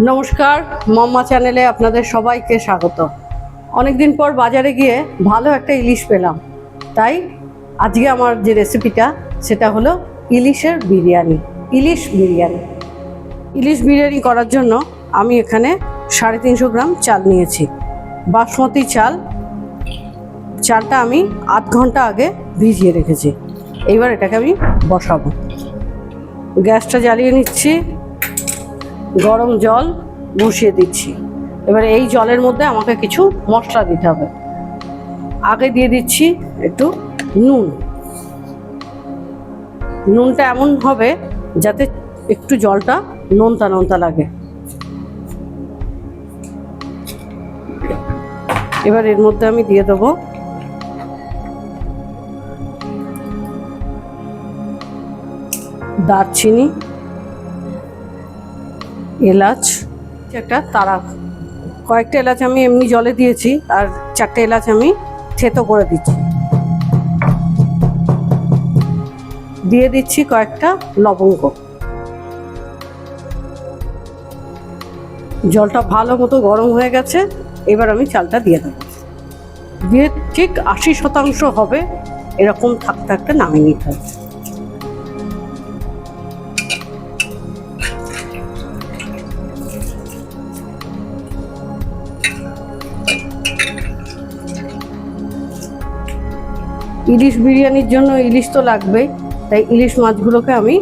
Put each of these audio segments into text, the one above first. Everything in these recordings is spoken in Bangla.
নমস্কার, মম্মা চ্যানেলে আপনাদের সবাইকে স্বাগত। অনেকদিন পর বাজারে গিয়ে ভালো একটা ইলিশ পেলাম। তাই আজকে আমার যে রেসিপিটা, সেটা হলো ইলিশের বিরিয়ানি, ইলিশ বিরিয়ানি। ইলিশ বিরিয়ানি করার জন্য আমি এখানে সাড়ে তিনশো গ্রাম চাল নিয়েছি। বাসমতি চাল, চালটা আমি আধ ঘণ্টা আগে ভিজিয়ে রেখেছি। এইবার এটাকে আমি বসাবো। গ্যাসটা জ্বালিয়ে নিচ্ছি। গরম জল বসিয়ে দিচ্ছি। এবারে এই জলের মধ্যে আমাকে কিছু মশলা দিতে হবে। আগে দিয়ে দিচ্ছি একটু নুন। নুনটা এমন হবে যাতে একটু জলটা নোনতা নোনতা লাগে। এবার এর মধ্যে আমি দিয়ে দেবো দারচিনি। এলাচ, একটা তারা। কয়েকটা এলাচ আমি এমনি জলে দিয়েছি আর চারটে এলাচ আমি থেতো করে দিচ্ছি। দিয়ে দিচ্ছি কয়েকটা লবঙ্গ। জলটা ভালো মতো গরম হয়ে গেছে, এবার আমি চালটা দিয়ে দেবো। দিয়ে ঠিক আশি শতাংশ হবে, এরকম থাকতে থাকতে নামিয়ে নিতে হবে। ইলিশ বিরিয়ানির জন্য ইলিশ তো লাগবেই, তাই ইলিশ মাছগুলোকে আমি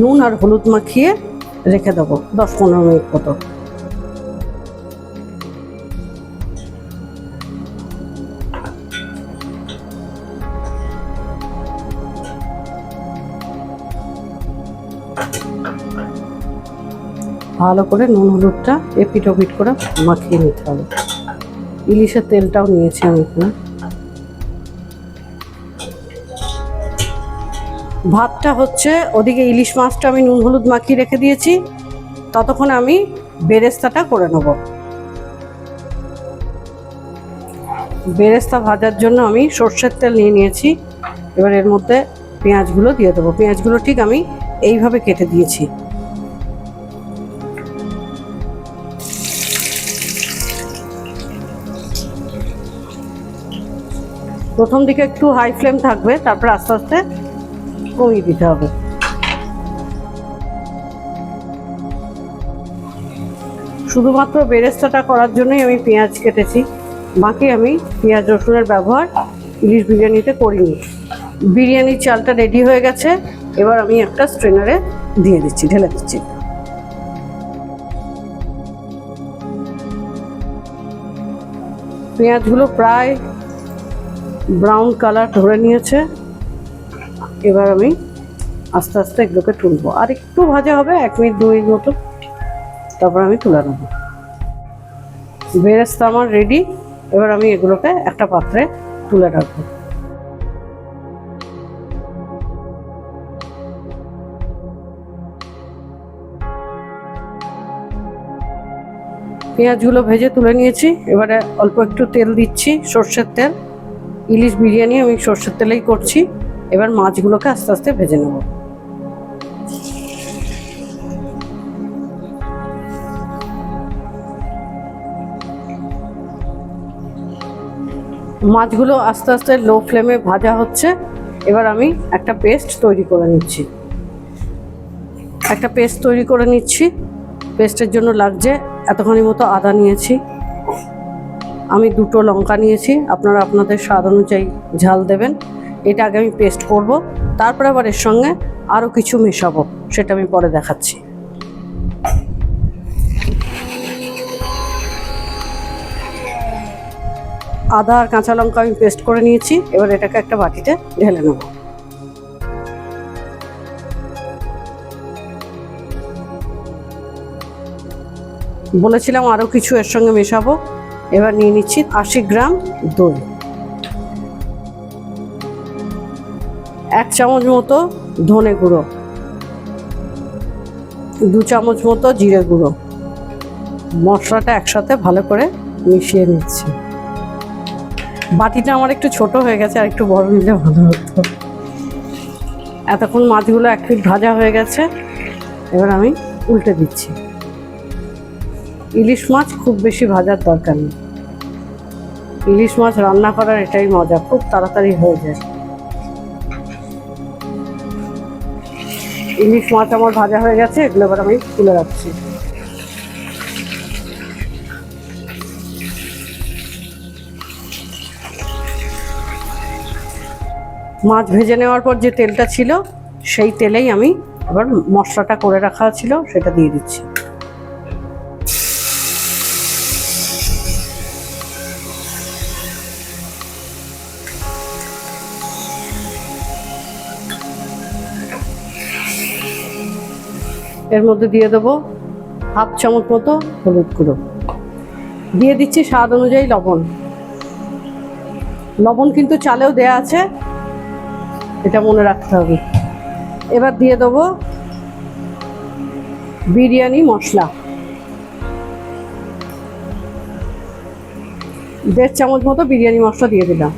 নুন আর হলুদ মাখিয়ে রেখে দেবো দশ পনেরো মিনিট মতো। ভালো করে নুন হলুদটা এপিট ওপিট করে মাখিয়ে নিতে হবে। ইলিশের তেলটাও নিয়েছি আমি এখানে। ভাতটা হচ্ছে ওদিকে ইলিশ মাছটা আমি নুন হলুদ মাখিয়ে রেখে দিয়েছি। ততক্ষণ আমি বেরেস্তাটা করে নেব। বেরেস্তা ভাজার জন্য আমি সর্ষের তেল নিয়ে নিয়েছি। এবার এর মধ্যে পেঁয়াজগুলো দিয়ে দেবো। পেঁয়াজগুলো ঠিক আমি এইভাবে কেটে দিয়েছি। প্রথম দিকে একটু হাই ফ্লেম থাকবে, তারপর আস্তে আস্তে কমিয়ে দিতে হবে। শুধুমাত্র বেরেস্তাটা করার জন্যই আমি পেঁয়াজ কেটেছি। বাকি আমি পেঁয়াজ, রসুনের ব্যবহার, ইলিশ বিরিয়ানিতে করিনি। বিরিয়ানির চালটা রেডি হয়ে গেছে। এবার আমি একটা স্ট্রেনারে দিয়ে দিচ্ছি, ঢেলে দিচ্ছি। পেঁয়াজগুলো প্রায় ব্রাউন কালার ধরে নিয়েছে। এবার আমি আস্তে আস্তে এগুলোকে তুলবো। আর একটু ভাজা হবে, এক মিনিট, দু মিনিট মতো। তারপর আমি তুলে নেব। বেরেস্তা আমার রেডি এবার আমি এগুলোকে একটা পাত্রে তুলে রাখব। পেঁয়াজগুলো ভেজে তুলে নিয়েছি। এবারে অল্প একটু তেল দিচ্ছি, সর্ষের তেল। ইলিশ বিরিয়ানি আমি সর্ষের তেলেই করছি। এবার মাছগুলোকে আস্তে আস্তে ভেজে নেব। মাছগুলো আস্তে আস্তে লো ফ্লেমে ভাজা হচ্ছে। এবার আমি একটা পেস্ট তৈরি করে নিচ্ছি। একটা পেস্ট তৈরি করে নিচ্ছি। পেস্টের জন্য লাগছে এতখানি মতো আদা নিয়েছি। আমি দুটো লঙ্কা নিয়েছি। আপনারা আপনাদের স্বাদ অনুযায়ী ঝাল দেবেন। এটা আগে আমি পেস্ট করব, তারপরে আবার এর সঙ্গে আরও কিছু মেশাবো, সেটা আমি পরে দেখাচ্ছি। আদা আর কাঁচা লঙ্কা আমি পেস্ট করে নিয়েছি, এবার এটাকে একটা বাটিতে ঢেলে নেব। বলেছিলাম আরও কিছু এর সঙ্গে মেশাবো, এবার নিয়ে নিচ্ছি আশি গ্রাম দই। এক চামচ মতো ধনে গুঁড়ো, দু চামচ মতো জিরে গুঁড়ো। মশলাটা একসাথে ভালো করে মিশিয়ে নিচ্ছি। বাটিটা আমার একটু ছোট হয়ে গেছে, আর একটু বড় নিলে ভালো হতো। এতক্ষণ মাছগুলো এক পিঠ ভাজা হয়ে গেছে, এবার আমি উল্টে দিচ্ছি। ইলিশ মাছ খুব বেশি ভাজার দরকার নেই। ইলিশ মাছ রান্না করার এটাই মজা, খুব তাড়াতাড়ি হয়ে যায়। ইলিশ মাছ আমার ভাজা হয়ে গেছে, এগুলো এবার আমি তুলে রাখছি। মাছ ভেজে নেওয়ার পর যে তেলটা ছিল, সেই তেলেই আমি এবার মশলাটা করে রাখা ছিল, সেটা দিয়ে দিচ্ছি। এর মধ্যে দিয়ে দেবো হাফ চামচ মতো হলুদ গুঁড়ো। দিয়ে দিচ্ছি স্বাদ অনুযায়ী লবণ। লবণ কিন্তু চালেও দেয়া আছে, এটা মনে রাখতে হবে। এবার দিয়ে দেবো বিরিয়ানি মশলা। দেড় চামচ মতো বিরিয়ানি মশলা দিয়ে দিলাম।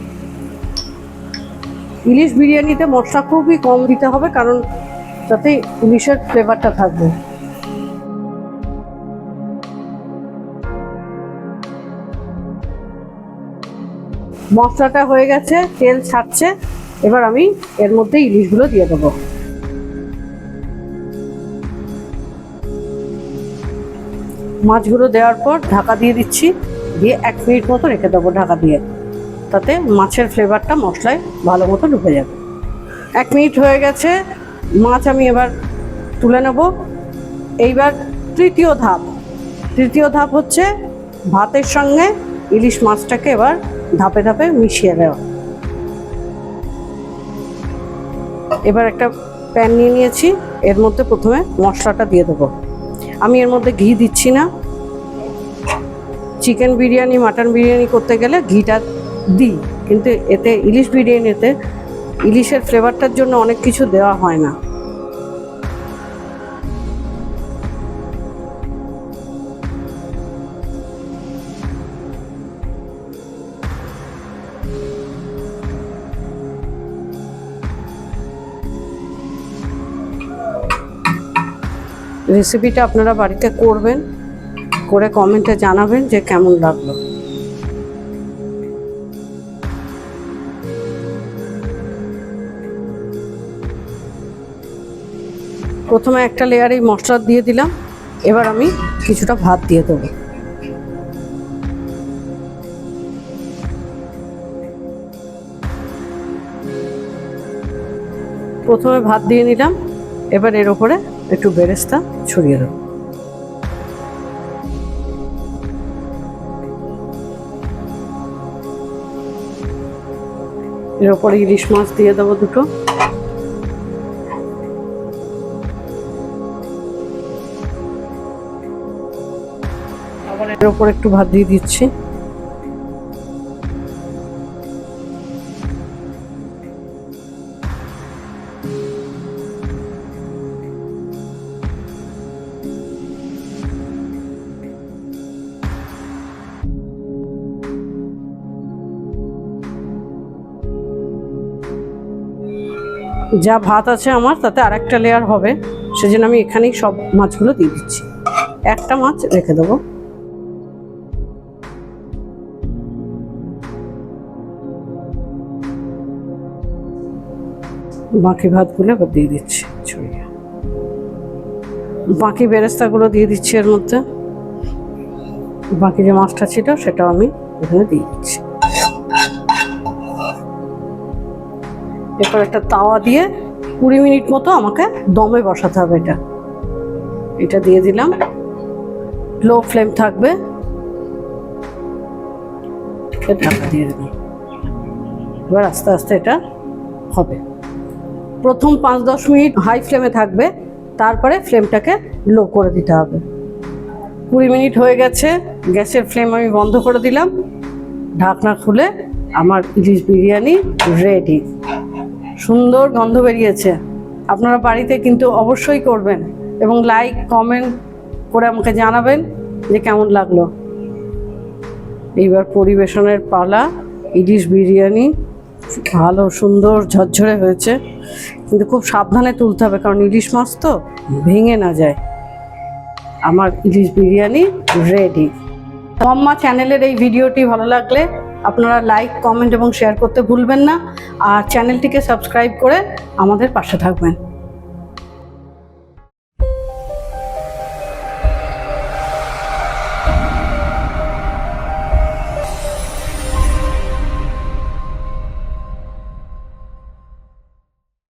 ইলিশ বিরিয়ানিতে মশলা খুবই কম দিতে হবে, কারণ তাতে ইলিশের ফ্লেভারটা থাকবে। মশলাটা হয়ে গেছে, তেল ছাড়ছে, এবার আমি এর মধ্যে ইলিশগুলো দিয়ে দেবো। মাছগুলো দেওয়ার পর ঢাকা দিয়ে দিচ্ছি, দিয়ে এক মিনিট মতো রেখে দেবো ঢাকা দিয়ে। তাতে মাছের ফ্লেভারটা মশলায় ভালো মতো ঢুকে যাবে। এক মিনিট হয়ে গেছে মাছ আমি এবার তুলে নেব। এইবার তৃতীয় ধাপ। তৃতীয় ধাপ হচ্ছে ভাতের সঙ্গে ইলিশ মাছটাকে এবার ধাপে ধাপে মিশিয়ে দেওয়া এবার একটা প্যান নিয়ে নিয়েছি। এর মধ্যে প্রথমে মশলাটা দিয়ে দেবো। আমি এর মধ্যে ঘি দিচ্ছি না। চিকেন বিরিয়ানি, মাটন বিরিয়ানি করতে গেলে ঘিটা দিই। কিন্তু এতে ইলিশ বিরিয়ানিতে ইলিশের ফ্লেভারটার জন্য অনেক কিছু দেওয়া হয় না। রেসিপিটা আপনারা বাড়িতে করবেন, করে কমেন্টে জানাবেন যে কেমন লাগল। প্রথমে একটা লেয়ারেই মশলা দিয়ে দিলাম। এবার আমি কিছুটা ভাত দিয়ে দেবো। প্রথমে ভাত দিয়ে নিলাম। এবার এর ওপরে একটু বেরেস্তা ছড়িয়ে দেবো। এর ওপরে ইলিশ মাছ দিয়ে দেবো দুটো। এর ওপর একটু ভাত দিয়ে দিচ্ছি। যা ভাত আছে আমার, তাতে আরেকটা লেয়ার হবে। সেজন্য আমি এখানেই সব মাছগুলো দিয়ে দিচ্ছি। একটা মাছ রেখে দেবো। বাকি ভাতগুলো এবার দিয়ে দিচ্ছি ছড়িয়ে বাকি বেরেস্তাগুলো দিয়ে দিচ্ছি এর মধ্যে। বাকি যে মাছটা ছিল সেটাও আমি এখানে দিয়ে দিচ্ছি। এরপর একটা তাওয়া দিয়ে কুড়ি মিনিট মতো আমাকে দমে বসাতে হবে এটা। এটা দিয়ে দিলাম। লো ফ্লেম থাকবে। দিয়ে দিলাম। এবার আস্তে আস্তে এটা হবে। প্রথম পাঁচ দশ মিনিট হাই ফ্লেমে থাকবে, তারপরে ফ্লেমটাকে লো করে দিতে হবে। কুড়ি মিনিট হয়ে গেছে, গ্যাসের ফ্লেম আমি বন্ধ করে দিলাম। ঢাকনা খুলে আমার ইলিশ বিরিয়ানি রেডি সুন্দর গন্ধ বেরিয়েছে। আপনারা বাড়িতে কিন্তু অবশ্যই করবেন এবং লাইক কমেন্ট করে আমাকে জানাবেন যে কেমন লাগল। এইবার পরিবেশনের পালা, ইলিশ বিরিয়ানি ভালো সুন্দর ঝরঝরে হয়েছে। কিন্তু খুব সাবধানে তুলতে হবে, কারণ ইলিশ মাছ তো ভেঙে না যায়। আমার ইলিশ বিরিয়ানি রেডি মাম্মা চ্যানেলের এই ভিডিওটি ভালো লাগলে আপনারা লাইক কমেন্ট এবং শেয়ার করতে ভুলবেন না। আর চ্যানেলটিকে সাবস্ক্রাইব করে আমাদের পাশে থাকবেন।